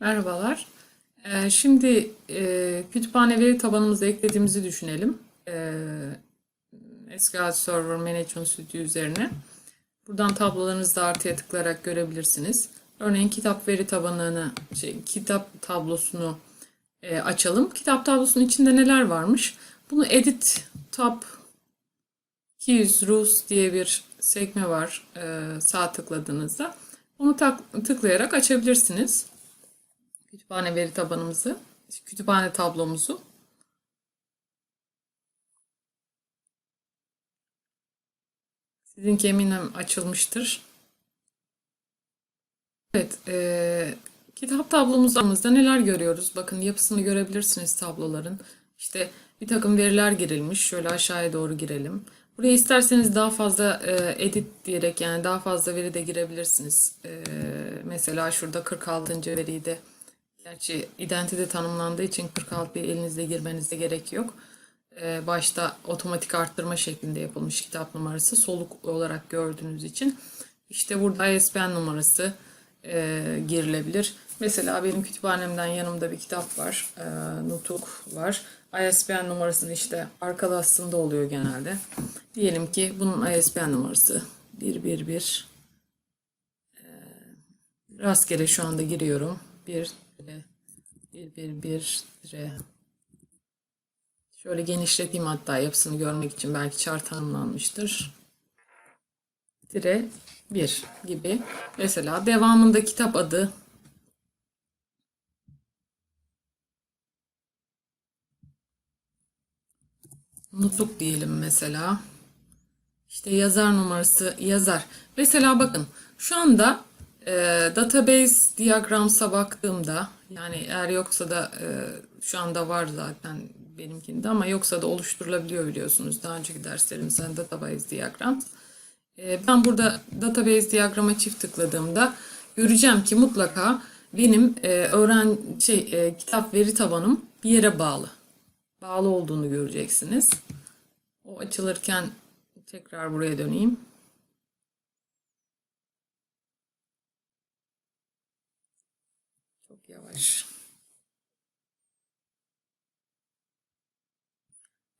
Merhabalar. Ee, şimdi e, kütüphane veri tabanımıza eklediğimizi düşünelim. Ee, SQL Server Management Studio üzerine. Buradan tablolarınızı da artıya tıklayarak görebilirsiniz. Örneğin kitap veri tabanını, şey, kitap tablosunu e, açalım. Kitap tablosunun içinde neler varmış? Bunu Edit Tab Keys Rules diye bir sekme var e, sağ tıkladığınızda. Onu tıklayarak açabilirsiniz kütüphane veri tabanımızı, kütüphane tablomuzu. Sizinki eminim açılmıştır. Evet, e, kitap tablomuzda neler görüyoruz? Bakın yapısını görebilirsiniz tabloların. İşte bir takım veriler girilmiş. Şöyle aşağıya doğru girelim. Buraya isterseniz daha fazla e, edit diyerek yani daha fazla veri de girebilirsiniz. E, mesela şurada 46. veriyi de Gerçi identite tanımlandığı için 46'yı elinizde girmenize gerek yok. Ee, başta otomatik arttırma şeklinde yapılmış kitap numarası soluk olarak gördüğünüz için. İşte burada ISBN numarası e, girilebilir. Mesela benim kütüphanemden yanımda bir kitap var. E, Nutuk var. ISBN numarasını işte arkada oluyor genelde. Diyelim ki bunun ISBN numarası 111 e, rastgele şu anda giriyorum. 1 bir bir bir dire. Şöyle genişleteyim hatta yapısını görmek için belki chart tanımlanmıştır. Dire 1 gibi. Mesela devamında kitap adı Nutuk diyelim mesela. İşte yazar numarası yazar. Mesela bakın şu anda e, database diagrams'a baktığımda yani eğer yoksa da e, şu anda var zaten benimkinde ama yoksa da oluşturulabiliyor biliyorsunuz. Daha önceki derslerimizden database diagram. E, ben burada database diagrama çift tıkladığımda göreceğim ki mutlaka benim e, öğren şey e, kitap veri tabanım bir yere bağlı. Bağlı olduğunu göreceksiniz. O açılırken tekrar buraya döneyim. Yavaş.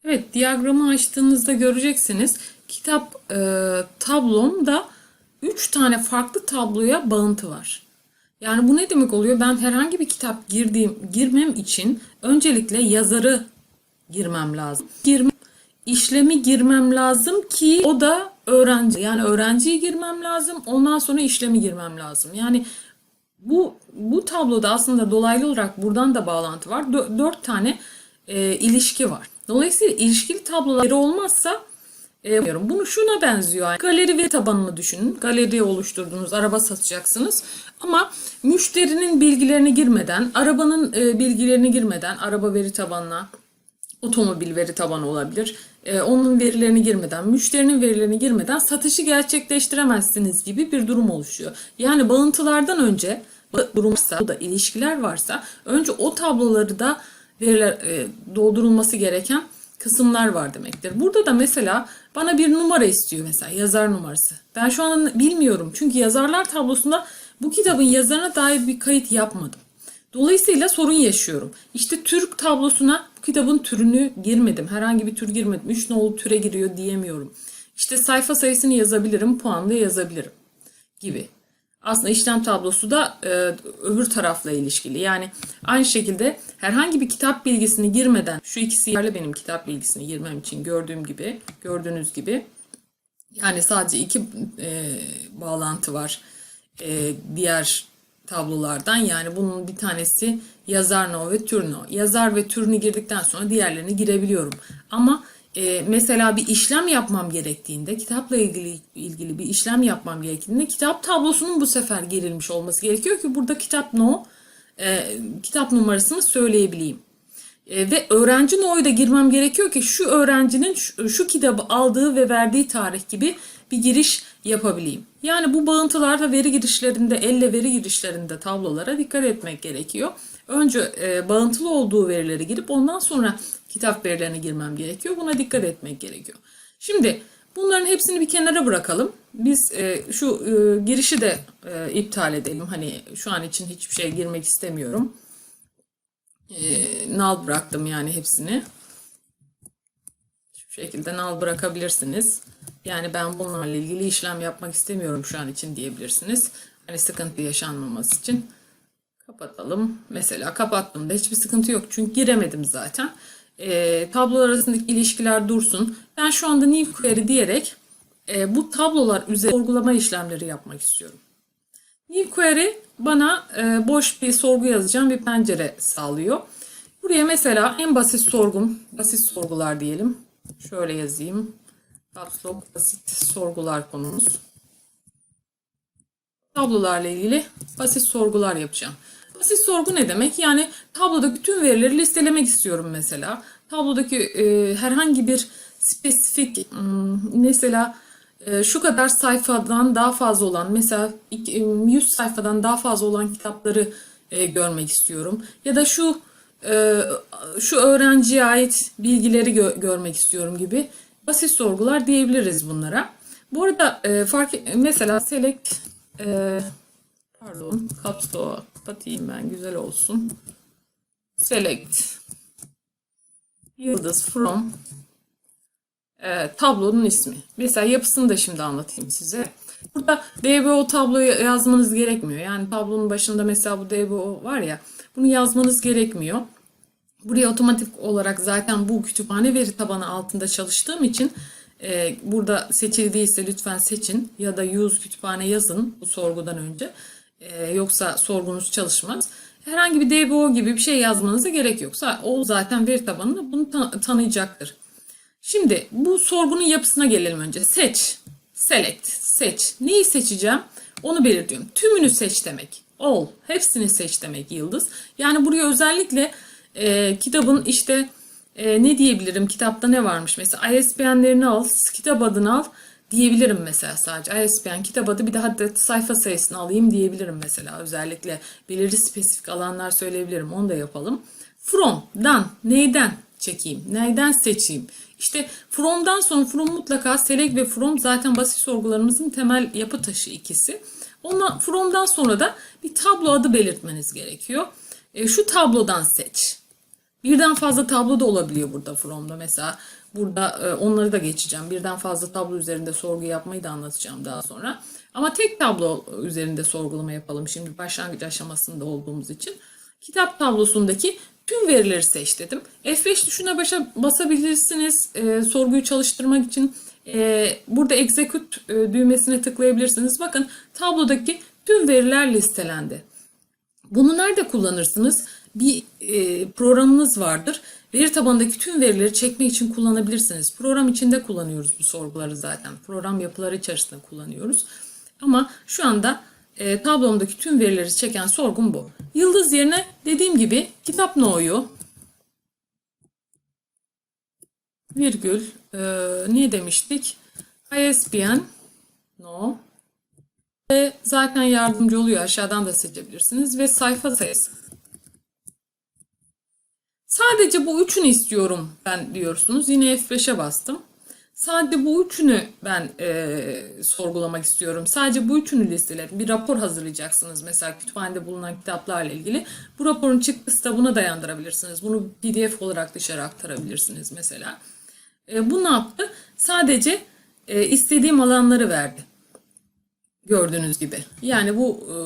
Evet, diyagramı açtığınızda göreceksiniz. Kitap e, tablomda 3 tane farklı tabloya bağıntı var. Yani bu ne demek oluyor? Ben herhangi bir kitap girdiğim girmem için öncelikle yazarı girmem lazım. Girme, işlemi girmem lazım ki o da öğrenci. Yani öğrenciyi girmem lazım. Ondan sonra işlemi girmem lazım. Yani bu bu tabloda aslında dolaylı olarak buradan da bağlantı var. Dö- dört tane e, ilişki var. Dolayısıyla ilişkili tabloları olmazsa e, bilmiyorum. bunu şuna benziyor. Yani galeri veri tabanını düşünün. Galeri oluşturduğunuz araba satacaksınız. Ama müşterinin bilgilerini girmeden, arabanın e, bilgilerini girmeden araba veri tabanına otomobil veri tabanı olabilir. E, onun verilerini girmeden, müşterinin verilerini girmeden satışı gerçekleştiremezsiniz gibi bir durum oluşuyor. Yani bağıntılardan önce durum varsa, da ilişkiler varsa önce o tabloları da veriler e, doldurulması gereken kısımlar var demektir. Burada da mesela bana bir numara istiyor mesela yazar numarası. Ben şu an bilmiyorum çünkü yazarlar tablosunda bu kitabın yazarına dair bir kayıt yapmadım. Dolayısıyla sorun yaşıyorum. İşte Türk tablosuna bu kitabın türünü girmedim. Herhangi bir tür girmedim. 3 nolu türe giriyor diyemiyorum. İşte sayfa sayısını yazabilirim, puanla yazabilirim gibi. Aslında işlem tablosu da e, öbür tarafla ilişkili. Yani aynı şekilde herhangi bir kitap bilgisini girmeden şu ikisi yerle benim kitap bilgisini girmem için gördüğüm gibi, gördüğünüz gibi yani sadece iki e, bağlantı var e, diğer tablolardan. Yani bunun bir tanesi yazar no ve tür no. Yazar ve türünü girdikten sonra diğerlerini girebiliyorum. Ama e, mesela bir işlem yapmam gerektiğinde, kitapla ilgili ilgili bir işlem yapmam gerektiğinde kitap tablosunun bu sefer girilmiş olması gerekiyor ki burada kitap no, e, kitap numarasını söyleyebileyim. E, ve öğrenci no'yu da girmem gerekiyor ki şu öğrencinin şu, şu kitabı aldığı ve verdiği tarih gibi bir giriş yapabileyim. Yani bu bağıntılarda veri girişlerinde, elle veri girişlerinde tablolara dikkat etmek gerekiyor. Önce e, bağıntılı olduğu verileri girip ondan sonra kitap verilerine girmem gerekiyor. Buna dikkat etmek gerekiyor. Şimdi Bunların hepsini bir kenara bırakalım. Biz e, şu e, girişi de e, iptal edelim. Hani şu an için hiçbir şey girmek istemiyorum. E, null bıraktım yani hepsini. Şu şekilde null bırakabilirsiniz. Yani ben bunlarla ilgili işlem yapmak istemiyorum şu an için diyebilirsiniz. Hani sıkıntı yaşanmaması için. Kapatalım. Mesela kapattığımda hiçbir sıkıntı yok. Çünkü giremedim zaten. E, tablolar arasındaki ilişkiler dursun. Ben şu anda new query diyerek e, bu tablolar üzerinde sorgulama işlemleri yapmak istiyorum. New query bana e, boş bir sorgu yazacağım bir pencere sağlıyor. Buraya mesela en basit sorgum, basit sorgular diyelim. Şöyle yazayım. Caps lock basit sorgular konumuz. Tablolarla ilgili basit sorgular yapacağım. Basit sorgu ne demek? Yani tablodaki tüm verileri listelemek istiyorum mesela. Tablodaki e, herhangi bir spesifik hmm, mesela şu kadar sayfadan daha fazla olan mesela iki- 100 sayfadan daha fazla olan kitapları e, görmek istiyorum. Ya da şu e, şu öğrenciye ait bilgileri gö- görmek istiyorum gibi basit sorgular diyebiliriz bunlara. Bu arada e, fark mesela select pardon lock'u kapatayım ben güzel olsun. Select yıldız from e, tablonun ismi. Mesela yapısını da şimdi anlatayım size. Burada DBO tabloyu yazmanız gerekmiyor. Yani tablonun başında mesela bu DBO var ya bunu yazmanız gerekmiyor. Buraya otomatik olarak zaten bu kütüphane veri tabanı altında çalıştığım için e, burada seçildiyse lütfen seçin ya da use kütüphane yazın bu sorgudan önce. E, yoksa sorgunuz çalışmaz. Herhangi bir DBO gibi bir şey yazmanıza gerek yoksa o zaten veri tabanında bunu ta- tanıyacaktır. Şimdi bu sorgunun yapısına gelelim önce. Seç, select, seç. Neyi seçeceğim? Onu belirtiyorum. Tümünü seç demek. All, hepsini seç demek yıldız. Yani buraya özellikle e, kitabın işte e, ne diyebilirim? Kitapta ne varmış? Mesela ISBN'lerini al, kitap adını al diyebilirim mesela sadece. ISBN kitap adı bir daha da sayfa sayısını alayım diyebilirim mesela. Özellikle belirli spesifik alanlar söyleyebilirim. Onu da yapalım. From'dan, neyden çekeyim? Neyden seçeyim? İşte from'dan sonra from mutlaka select ve from zaten basit sorgularımızın temel yapı taşı ikisi. Ondan from'dan sonra da bir tablo adı belirtmeniz gerekiyor. E, şu tablodan seç. Birden fazla tablo da olabiliyor burada from'da. Mesela burada e, onları da geçeceğim. Birden fazla tablo üzerinde sorgu yapmayı da anlatacağım daha sonra. Ama tek tablo üzerinde sorgulama yapalım. Şimdi başlangıç aşamasında olduğumuz için. Kitap tablosundaki tüm verileri seç dedim. F5 tuşuna başa basabilirsiniz e, sorguyu çalıştırmak için. E, burada execute e, düğmesine tıklayabilirsiniz. Bakın tablodaki tüm veriler listelendi. Bunu nerede kullanırsınız? Bir e, programınız vardır. Veri tabanındaki tüm verileri çekmek için kullanabilirsiniz. Program içinde kullanıyoruz bu sorguları zaten. Program yapıları içerisinde kullanıyoruz. Ama şu anda e, tablomdaki tüm verileri çeken sorgum bu. Yıldız yerine dediğim gibi kitap no'yu virgül e, ne demiştik? ISBN no ve zaten yardımcı oluyor. Aşağıdan da seçebilirsiniz. Ve sayfa sayısı. Sadece bu üçünü istiyorum ben diyorsunuz. Yine F5'e bastım. Sadece bu üçünü ben e, sorgulamak istiyorum. Sadece bu üçünü listeledim. Bir rapor hazırlayacaksınız mesela kütüphanede bulunan kitaplarla ilgili. Bu raporun çıktısı da buna dayandırabilirsiniz. Bunu PDF olarak dışarı aktarabilirsiniz mesela. E, bu ne yaptı? Sadece e, istediğim alanları verdi. Gördüğünüz gibi. Yani bu e,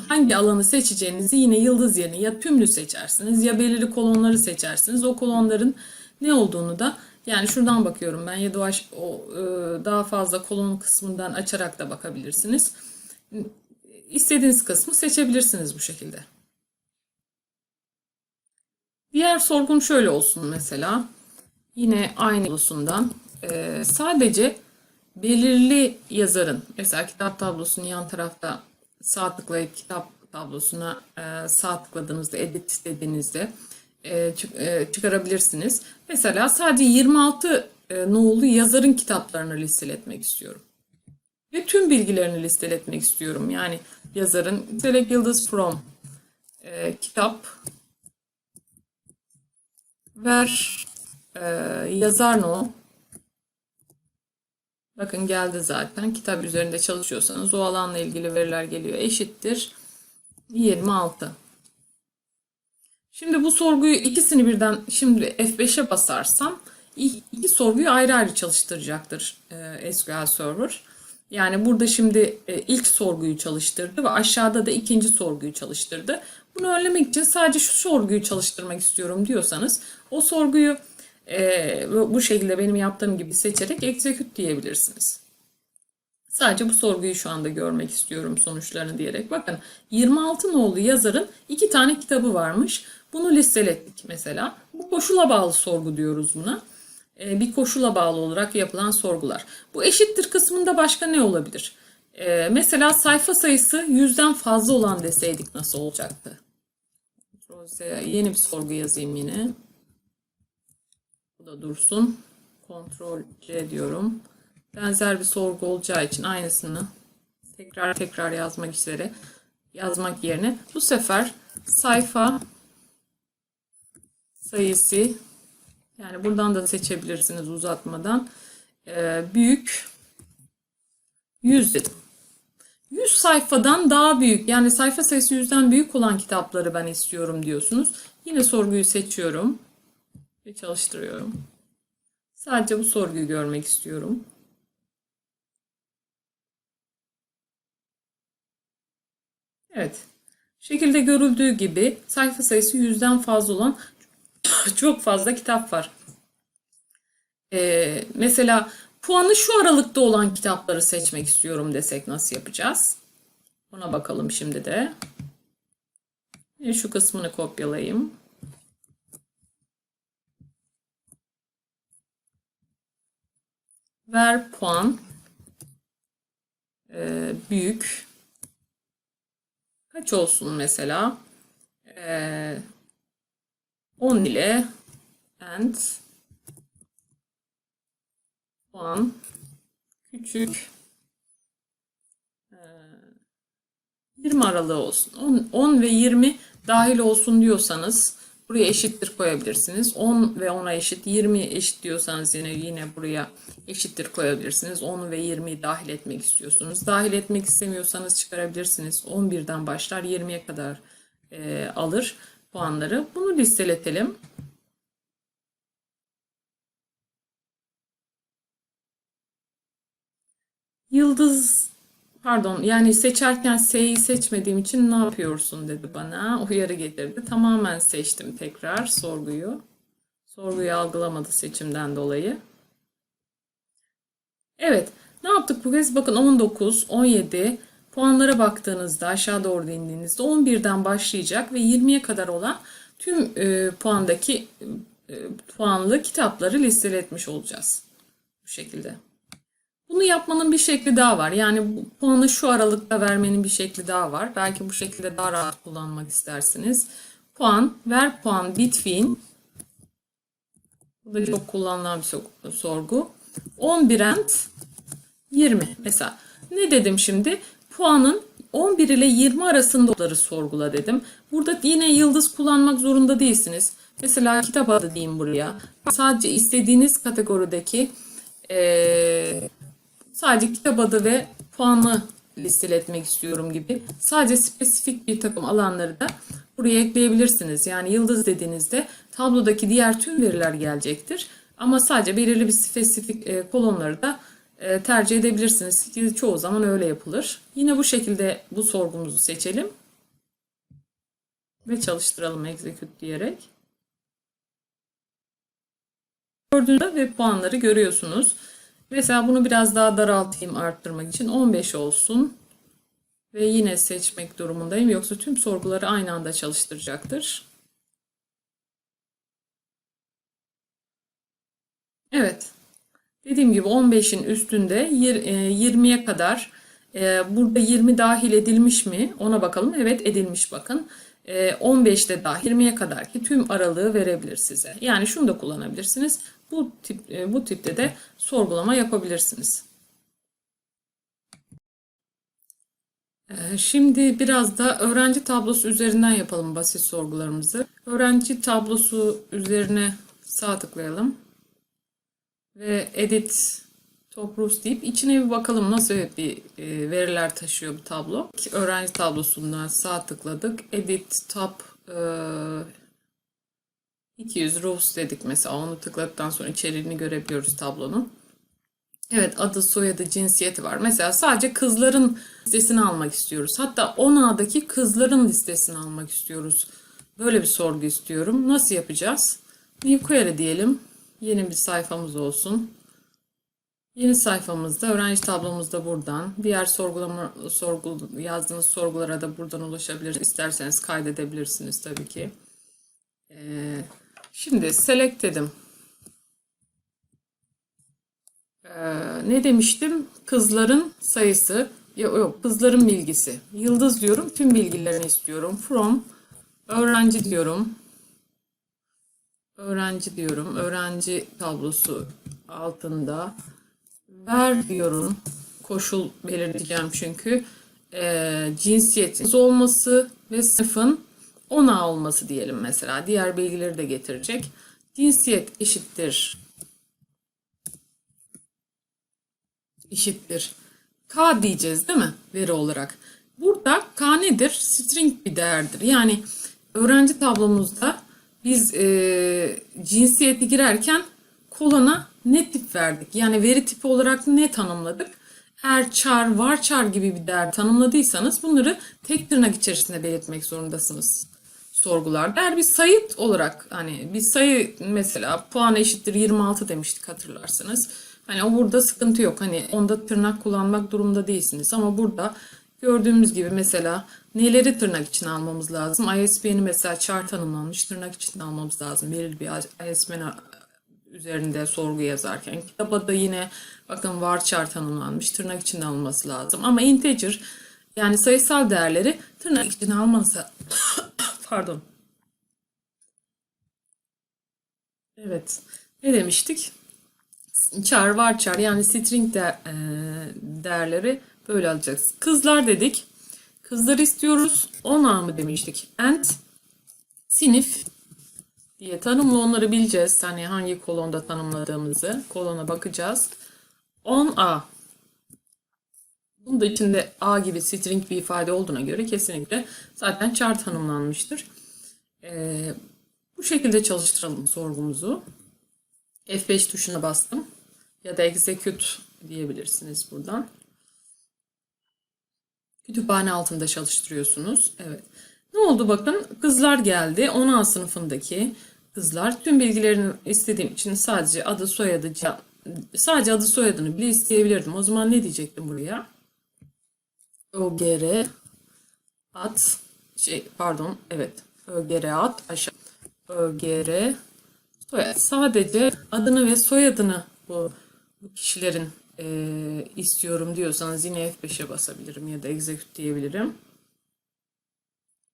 hangi alanı seçeceğinizi yine yıldız yerine ya tümlü seçersiniz ya belirli kolonları seçersiniz. O kolonların ne olduğunu da yani şuradan bakıyorum ben ya da o, e, daha fazla kolon kısmından açarak da bakabilirsiniz. İstediğiniz kısmı seçebilirsiniz bu şekilde. Diğer sorgum şöyle olsun mesela. Yine aynı tablosundan e, sadece belirli yazarın mesela kitap tablosunun yan tarafta sağ tıklayıp kitap tablosuna e, sağ tıkladığınızda edit dediğinizde e, e, çıkarabilirsiniz. Mesela sadece 26 e, nolu yazarın kitaplarını listeletmek istiyorum. Ve tüm bilgilerini listeletmek istiyorum. Yani yazarın Select Yıldız From e, kitap ver yazar no Bakın geldi zaten. Kitap üzerinde çalışıyorsanız o alanla ilgili veriler geliyor. Eşittir 26. Şimdi bu sorguyu ikisini birden şimdi F5'e basarsam iki sorguyu ayrı ayrı çalıştıracaktır e, SQL Server. Yani burada şimdi e, ilk sorguyu çalıştırdı ve aşağıda da ikinci sorguyu çalıştırdı. Bunu önlemek için sadece şu sorguyu çalıştırmak istiyorum diyorsanız o sorguyu e, bu şekilde benim yaptığım gibi seçerek execute diyebilirsiniz. Sadece bu sorguyu şu anda görmek istiyorum sonuçlarını diyerek. Bakın 26 nolu yazarın iki tane kitabı varmış. Bunu listelettik mesela. Bu koşula bağlı sorgu diyoruz buna. Ee, bir koşula bağlı olarak yapılan sorgular. Bu eşittir kısmında başka ne olabilir? Ee, mesela sayfa sayısı yüzden fazla olan deseydik nasıl olacaktı? Yeni bir sorgu yazayım yine. Bu da dursun. Ctrl C diyorum. Benzer bir sorgu olacağı için aynısını tekrar tekrar yazmak üzere yazmak yerine bu sefer sayfa sayısı yani buradan da seçebilirsiniz uzatmadan Ee, büyük 100 dedim. 100 sayfadan daha büyük yani sayfa sayısı 100'den büyük olan kitapları ben istiyorum diyorsunuz. Yine sorguyu seçiyorum ve çalıştırıyorum. Sadece bu sorguyu görmek istiyorum. Evet. Şekilde görüldüğü gibi sayfa sayısı yüzden fazla olan çok fazla kitap var. Ee, mesela puanı şu aralıkta olan kitapları seçmek istiyorum desek nasıl yapacağız? Ona bakalım şimdi de. Ve şu kısmını kopyalayayım. Ver puan Ee, büyük kaç olsun mesela? Ee, 10 ile and puan küçük ee, 20 aralığı olsun. 10, 10 ve 20 dahil olsun diyorsanız buraya eşittir koyabilirsiniz. 10 ve 10'a eşit, 20 eşit diyorsanız yine yine buraya eşittir koyabilirsiniz. 10 ve 20'yi dahil etmek istiyorsunuz. Dahil etmek istemiyorsanız çıkarabilirsiniz. 11'den başlar 20'ye kadar e, alır puanları. Bunu listeletelim. Yıldız pardon yani seçerken S'yi seçmediğim için ne yapıyorsun dedi bana. Uyarı getirdi. Tamamen seçtim tekrar sorguyu. Sorguyu algılamadı seçimden dolayı. Evet. Ne yaptık bu kez? Bakın 19, 17 puanlara baktığınızda aşağı doğru indiğinizde 11'den başlayacak ve 20'ye kadar olan tüm e, puandaki e, puanlı kitapları listeletmiş olacağız. Bu şekilde. Bunu yapmanın bir şekli daha var. Yani bu puanı şu aralıkta vermenin bir şekli daha var. Belki bu şekilde daha rahat kullanmak istersiniz. Puan, ver puan between. Bu da çok kullanılan bir sorgu. 11 and 20. Mesela ne dedim şimdi? Puanın 11 ile 20 arasındaları sorgula dedim. Burada yine yıldız kullanmak zorunda değilsiniz. Mesela kitap adı diyeyim buraya. Sadece istediğiniz kategorideki ee, sadece kitap adı ve puanı listeletmek istiyorum gibi. Sadece spesifik bir takım alanları da buraya ekleyebilirsiniz. Yani yıldız dediğinizde tablodaki diğer tüm veriler gelecektir. Ama sadece belirli bir spesifik e, kolonları da e, tercih edebilirsiniz. Ki çoğu zaman öyle yapılır. Yine bu şekilde bu sorgumuzu seçelim. Ve çalıştıralım execute diyerek. Gördüğünüzde ve puanları görüyorsunuz. Mesela bunu biraz daha daraltayım arttırmak için 15 olsun. Ve yine seçmek durumundayım. Yoksa tüm sorguları aynı anda çalıştıracaktır. Evet. Dediğim gibi 15'in üstünde 20'ye kadar burada 20 dahil edilmiş mi ona bakalım. Evet edilmiş bakın. 15'te dahil 20'ye kadar ki tüm aralığı verebilir size. Yani şunu da kullanabilirsiniz. Bu tip bu tipte de sorgulama yapabilirsiniz. Şimdi biraz da öğrenci tablosu üzerinden yapalım basit sorgularımızı. Öğrenci tablosu üzerine sağ tıklayalım ve edit Top Rus deyip içine bir bakalım nasıl bir e, veriler taşıyor bu tablo. Öğrenci tablosundan sağ tıkladık. Edit Top e, 200 Rus dedik mesela. Onu tıkladıktan sonra içeriğini görebiliyoruz tablonun. Evet adı, soyadı, cinsiyeti var. Mesela sadece kızların listesini almak istiyoruz. Hatta 10A'daki kızların listesini almak istiyoruz. Böyle bir sorgu istiyorum. Nasıl yapacağız? New query diyelim. Yeni bir sayfamız olsun. Yeni sayfamızda öğrenci tablomuzda buradan. Diğer sorgulama sorgu yazdığınız sorgulara da buradan ulaşabilirsiniz. İsterseniz kaydedebilirsiniz tabii ki. Ee, şimdi select dedim. Ee, ne demiştim? Kızların sayısı. Yok, kızların bilgisi. Yıldız diyorum. Tüm bilgilerini istiyorum. From öğrenci diyorum. Öğrenci diyorum. Öğrenci tablosu altında. Ver diyorum. Koşul belirleyeceğim çünkü. Ee, cinsiyetin olması ve sınıfın 10A olması diyelim mesela. Diğer bilgileri de getirecek. Cinsiyet eşittir eşittir. K diyeceğiz değil mi veri olarak? Burada K nedir? String bir değerdir. Yani öğrenci tablomuzda biz e, cinsiyeti girerken kolona ne tip verdik? Yani veri tipi olarak ne tanımladık? Eğer char, varchar gibi bir değer tanımladıysanız bunları tek tırnak içerisinde belirtmek zorundasınız sorgularda. Eğer bir sayı olarak hani bir sayı mesela puan eşittir 26 demiştik hatırlarsınız. Hani o burada sıkıntı yok. Hani onda tırnak kullanmak durumunda değilsiniz. Ama burada gördüğümüz gibi mesela neleri tırnak içine almamız lazım? ISBN'i mesela char tanımlanmış tırnak içine almamız lazım. Belirli bir ISBN üzerinde sorgu yazarken. Kitaba da yine bakın varchar tanımlanmış tırnak içine alınması lazım. Ama integer yani sayısal değerleri tırnak içine almanızı pardon. Evet. Ne demiştik? char, varchar yani string de, e, değerleri böyle alacağız. Kızlar dedik. Kızlar istiyoruz. 10A mı demiştik? And sinif diye tanımlı onları bileceğiz. Hani hangi kolonda tanımladığımızı. Kolona bakacağız. 10A. Bunun da içinde A gibi string bir ifade olduğuna göre kesinlikle zaten char tanımlanmıştır. Ee, bu şekilde çalıştıralım sorgumuzu. F5 tuşuna bastım. Ya da execute diyebilirsiniz buradan. Kütüphane altında çalıştırıyorsunuz. Evet. Ne oldu bakın kızlar geldi. 10 sınıfındaki kızlar. Tüm bilgilerini istediğim için sadece adı soyadı sadece adı soyadını bile isteyebilirdim. O zaman ne diyecektim buraya? OGR at şey pardon evet ÖGR at aşağı ÖGR soyad. Sadece adını ve soyadını bu, bu kişilerin e, istiyorum diyorsanız yine F5'e basabilirim ya da execute diyebilirim.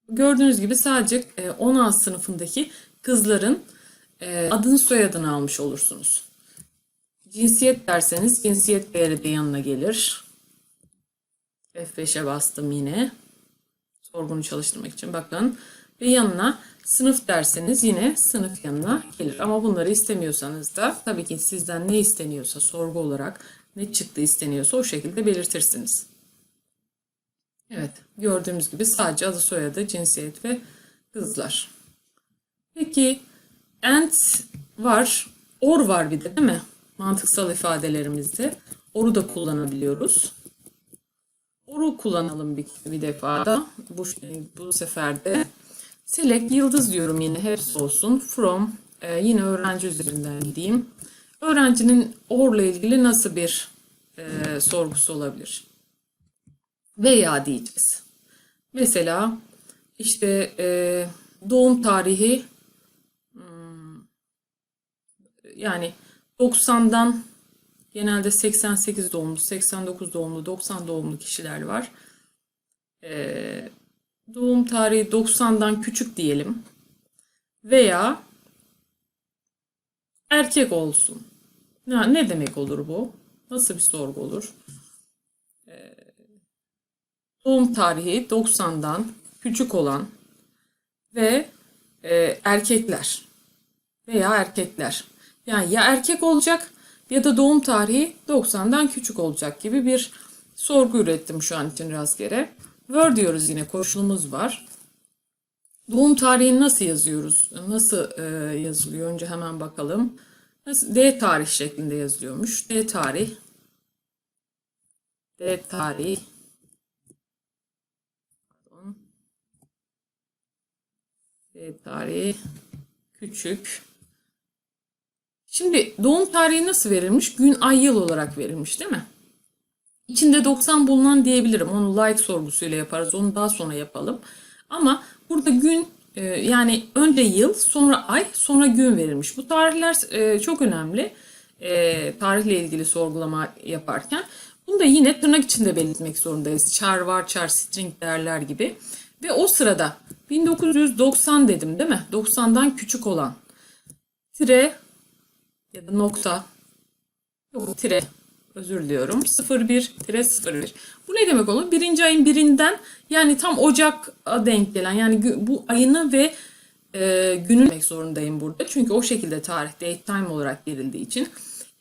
Gördüğünüz gibi sadece e, 10A sınıfındaki kızların e, adını soyadını almış olursunuz. Cinsiyet derseniz cinsiyet değeri de yanına gelir. F5'e bastım yine. Sorgunu çalıştırmak için bakın. Ve yanına sınıf derseniz yine sınıf yanına gelir. Ama bunları istemiyorsanız da tabii ki sizden ne isteniyorsa sorgu olarak ne çıktı isteniyorsa o şekilde belirtirsiniz. Evet gördüğümüz gibi sadece adı soyadı cinsiyet ve kızlar. Peki and var or var bir de değil mi? Mantıksal ifadelerimizde or'u da kullanabiliyoruz. Or'u kullanalım bir, bir defa da bu, bu sefer de Select yıldız diyorum yine hepsi olsun. From e, yine öğrenci üzerinden gideyim. Öğrencinin OR'la ilgili nasıl bir e, sorgusu olabilir? Veya diyeceğiz. Mesela işte e, doğum tarihi hmm, yani 90'dan genelde 88 doğumlu, 89 doğumlu, 90 doğumlu kişiler var. Ee, doğum tarihi 90'dan küçük diyelim. Veya erkek olsun. Ne, ne demek olur bu? Nasıl bir sorgu olur? Ee, doğum tarihi 90'dan küçük olan ve e, erkekler veya erkekler. Yani ya erkek olacak ya da doğum tarihi 90'dan küçük olacak gibi bir sorgu ürettim şu an için rastgele. Word diyoruz yine koşulumuz var. Doğum tarihini nasıl yazıyoruz? Nasıl e, yazılıyor? Önce hemen bakalım. D tarih şeklinde yazılıyormuş. D tarih. D tarih. D tarih. Küçük. Şimdi doğum tarihi nasıl verilmiş? Gün, ay, yıl olarak verilmiş değil mi? İçinde 90 bulunan diyebilirim. Onu like sorgusuyla yaparız. Onu daha sonra yapalım. Ama burada gün e, yani önce yıl, sonra ay, sonra gün verilmiş. Bu tarihler e, çok önemli. E, tarihle ilgili sorgulama yaparken. Bunu da yine tırnak içinde belirtmek zorundayız. Char, var, char, string değerler gibi. Ve o sırada 1990 dedim değil mi? 90'dan küçük olan tire ya da nokta yok tire özür diliyorum 01 tire 01. Bu ne demek olur? Birinci ayın birinden yani tam Ocak'a denk gelen yani bu ayını ve e, günü demek zorundayım burada. Çünkü o şekilde tarih date time olarak verildiği için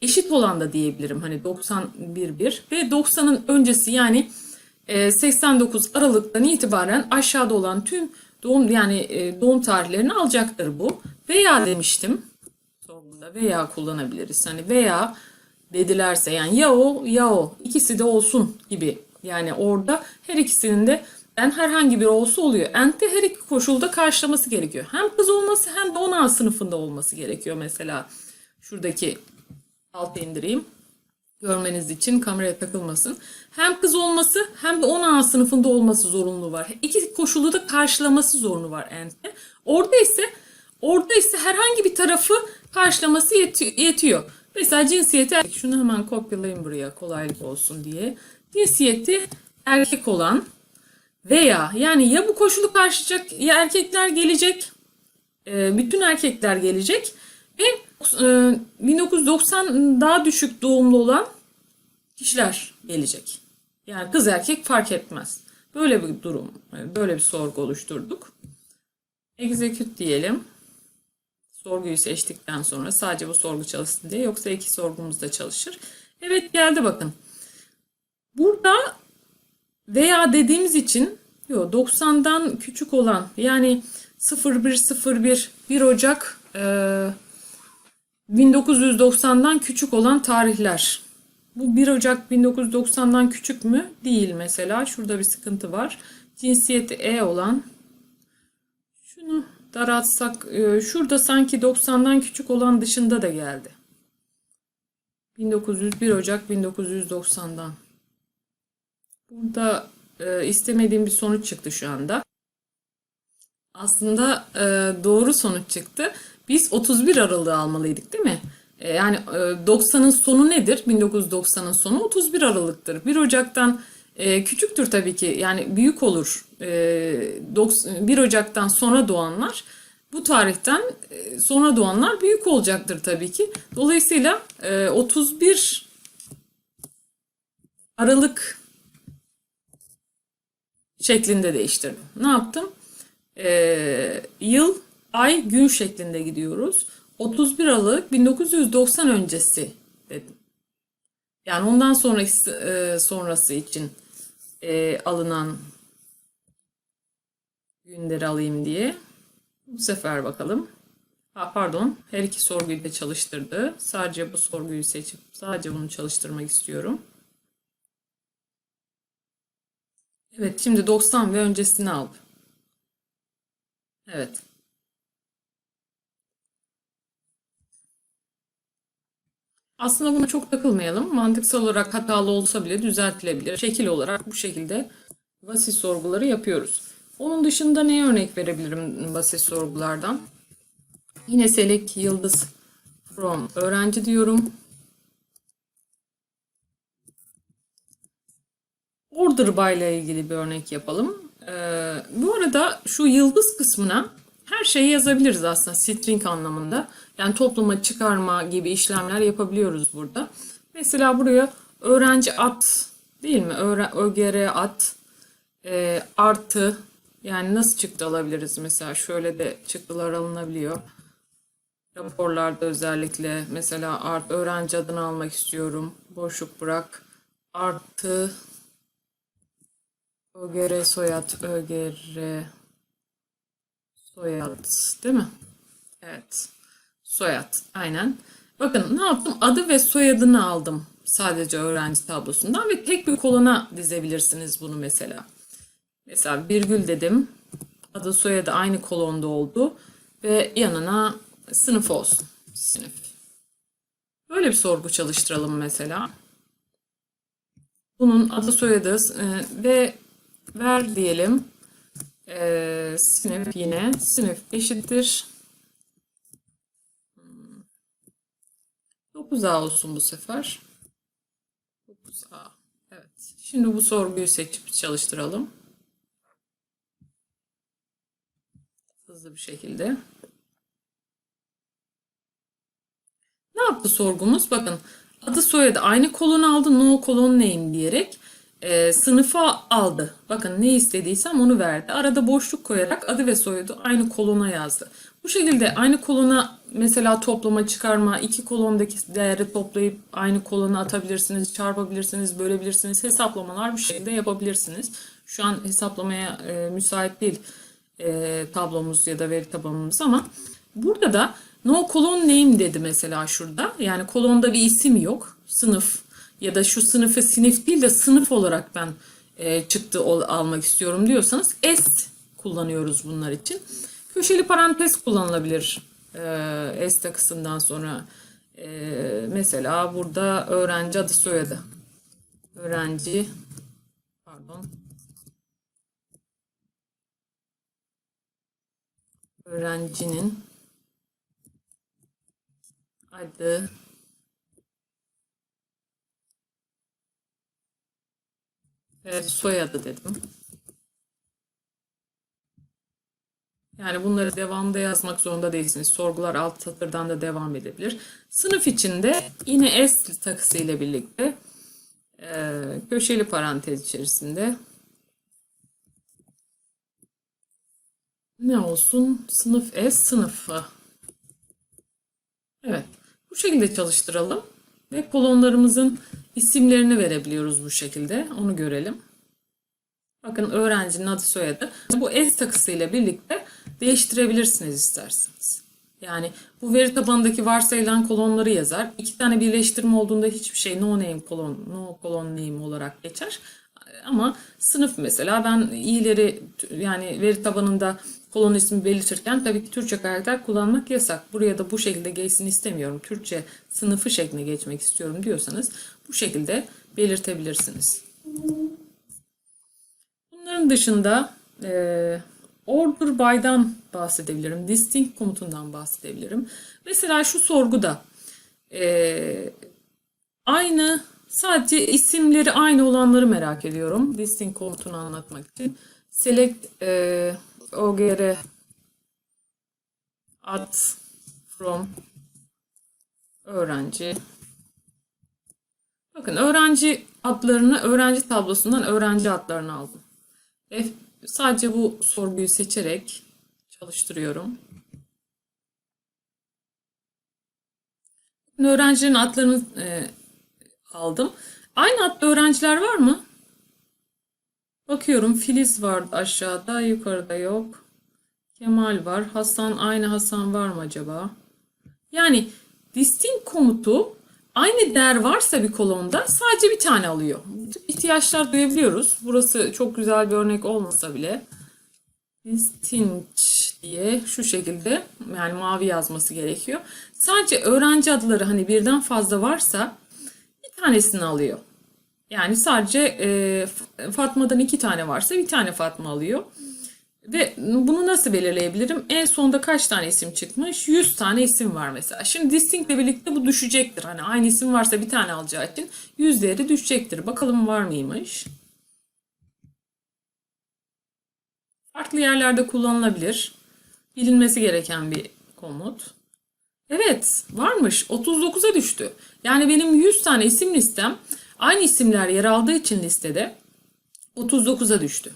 eşit olan da diyebilirim. Hani 91 1 ve 90'ın öncesi yani e, 89 Aralık'tan itibaren aşağıda olan tüm doğum yani e, doğum tarihlerini alacaktır bu. Veya demiştim sorguda veya kullanabiliriz. Hani veya dedilerse yani ya o ya o ikisi de olsun gibi. Yani orada her ikisinin de ben herhangi bir olsa oluyor. Ent'te her iki koşulda karşılaması gerekiyor. Hem kız olması hem de 10A sınıfında olması gerekiyor mesela. Şuradaki alta indireyim. Görmeniz için kameraya takılmasın. Hem kız olması hem de 10A sınıfında olması zorunlu var. İki koşulu da karşılaması zorunlu var Ent'te. Orada ise orada ise herhangi bir tarafı karşılaması yeti- yetiyor. Mesela cinsiyeti. Şunu hemen kopyalayayım buraya kolaylık olsun diye. Cinsiyeti erkek olan veya yani ya bu koşulu karşılayacak ya erkekler gelecek e, bütün erkekler gelecek ve e, 1990 daha düşük doğumlu olan kişiler gelecek. Yani kız erkek fark etmez. Böyle bir durum, böyle bir sorgu oluşturduk. Execute diyelim. Sorguyu seçtikten sonra sadece bu sorgu çalışsın diye yoksa iki sorgumuz da çalışır. Evet geldi bakın. Burada veya dediğimiz için yok 90'dan küçük olan yani 0101 1 Ocak e, 1990'dan küçük olan tarihler. Bu 1 Ocak 1990'dan küçük mü? Değil mesela. Şurada bir sıkıntı var. Cinsiyeti E olan şunu daraltsak e, şurada sanki 90'dan küçük olan dışında da geldi. 1901 Ocak 1990'dan. Burada e, istemediğim bir sonuç çıktı şu anda. Aslında e, doğru sonuç çıktı. Biz 31 Aralık'ı almalıydık değil mi? E, yani e, 90'ın sonu nedir? 1990'ın sonu 31 Aralık'tır. 1 Ocak'tan e, küçüktür tabii ki. Yani büyük olur. E, 90 1 Ocak'tan sonra doğanlar bu tarihten e, sonra doğanlar büyük olacaktır tabii ki. Dolayısıyla e, 31 Aralık şeklinde değiştirdim. Ne yaptım? Ee, yıl, ay, gün şeklinde gidiyoruz. 31 Aralık 1990 öncesi dedim. Yani ondan sonrası e, sonrası için e, alınan günleri alayım diye. Bu sefer bakalım. Ha, pardon, her iki sorguyu da çalıştırdı. Sadece bu sorguyu seçip sadece bunu çalıştırmak istiyorum. Evet, şimdi 90 ve öncesini al. Evet. Aslında buna çok takılmayalım. Mantıksal olarak hatalı olsa bile düzeltilebilir. Şekil olarak bu şekilde basit sorguları yapıyoruz. Onun dışında neye örnek verebilirim basit sorgulardan? Yine select yıldız from öğrenci diyorum. Order by ile ilgili bir örnek yapalım. Ee, bu arada şu yıldız kısmına her şeyi yazabiliriz aslında string anlamında. Yani topluma çıkarma gibi işlemler yapabiliyoruz burada. Mesela buraya öğrenci at değil mi? Öğre, ÖGR at e, artı yani nasıl çıktı alabiliriz mesela şöyle de çıktılar alınabiliyor. Raporlarda özellikle mesela art öğrenci adını almak istiyorum. Boşluk bırak. Artı ÖGR soyad ÖGR soyad değil mi? Evet. Soyad. Aynen. Bakın ne yaptım? Adı ve soyadını aldım sadece öğrenci tablosundan ve tek bir kolona dizebilirsiniz bunu mesela. Mesela virgül dedim. Adı soyadı aynı kolonda oldu ve yanına sınıf olsun. Sınıf. Böyle bir sorgu çalıştıralım mesela. Bunun adı soyadı e, ve ver diyelim. E, sınıf yine sınıf eşittir. 9A olsun bu sefer. 9A. Evet. Şimdi bu sorguyu seçip çalıştıralım. Hızlı bir şekilde. Ne yaptı sorgumuz? Bakın adı soyadı aynı kolonu aldı. No kolon name diyerek e, sınıfa aldı. Bakın ne istediysem onu verdi. Arada boşluk koyarak adı ve soyadı aynı kolona yazdı. Bu şekilde aynı kolona mesela toplama, çıkarma, iki kolondaki değeri toplayıp aynı kolona atabilirsiniz, çarpabilirsiniz, bölebilirsiniz. Hesaplamalar bu şekilde yapabilirsiniz. Şu an hesaplamaya e, müsait değil e, tablomuz ya da veri tabanımız ama burada da no colon name dedi mesela şurada. Yani kolonda bir isim yok. Sınıf ya da şu sınıfı sınıf değil de sınıf olarak ben e, çıktı ol, almak istiyorum diyorsanız S kullanıyoruz bunlar için. Köşeli parantez kullanılabilir e, S takısından sonra. E, mesela burada öğrenci adı soyadı. Öğrenci pardon öğrencinin adı ve soyadı dedim. Yani bunları devamda yazmak zorunda değilsiniz. Sorgular alt satırdan da devam edebilir. Sınıf içinde yine S takısı ile birlikte e, köşeli parantez içerisinde ne olsun? Sınıf S sınıfı. Evet. Bu şekilde çalıştıralım. Ve kolonlarımızın isimlerini verebiliyoruz bu şekilde. Onu görelim. Bakın öğrencinin adı soyadı. Bu S takısıyla birlikte değiştirebilirsiniz isterseniz. Yani bu veri tabanındaki varsayılan kolonları yazar. İki tane birleştirme olduğunda hiçbir şey no name kolon, no kolon name olarak geçer. Ama sınıf mesela ben iyileri yani veri tabanında kolon ismi belirtirken tabii ki Türkçe karakter kullanmak yasak. Buraya da bu şekilde geçsin istemiyorum. Türkçe sınıfı şekline geçmek istiyorum diyorsanız bu şekilde belirtebilirsiniz. Bunların dışında e, order by'dan bahsedebilirim. Distinct komutundan bahsedebilirim. Mesela şu sorguda e, aynı sadece isimleri aynı olanları merak ediyorum. Distinct komutunu anlatmak için. Select e, ogr at from öğrenci Bakın öğrenci adlarını öğrenci tablosundan öğrenci adlarını aldım. Sadece bu sorguyu seçerek çalıştırıyorum. Öğrencilerin adlarını e, aldım. Aynı adlı öğrenciler var mı? Bakıyorum Filiz vardı aşağıda, yukarıda yok. Kemal var. Hasan, aynı Hasan var mı acaba? Yani distinct komutu aynı değer varsa bir kolonda sadece bir tane alıyor. İhtiyaçlar duyabiliyoruz. Burası çok güzel bir örnek olmasa bile. Distinct diye şu şekilde yani mavi yazması gerekiyor. Sadece öğrenci adları hani birden fazla varsa bir tanesini alıyor. Yani sadece e, Fatma'dan iki tane varsa bir tane Fatma alıyor. Ve bunu nasıl belirleyebilirim? En sonda kaç tane isim çıkmış? 100 tane isim var mesela. Şimdi distinct ile birlikte bu düşecektir. Hani aynı isim varsa bir tane alacağı için 100 değeri düşecektir. Bakalım var mıymış? Farklı yerlerde kullanılabilir. Bilinmesi gereken bir komut. Evet varmış 39'a düştü. Yani benim 100 tane isim listem aynı isimler yer aldığı için listede 39'a düştü.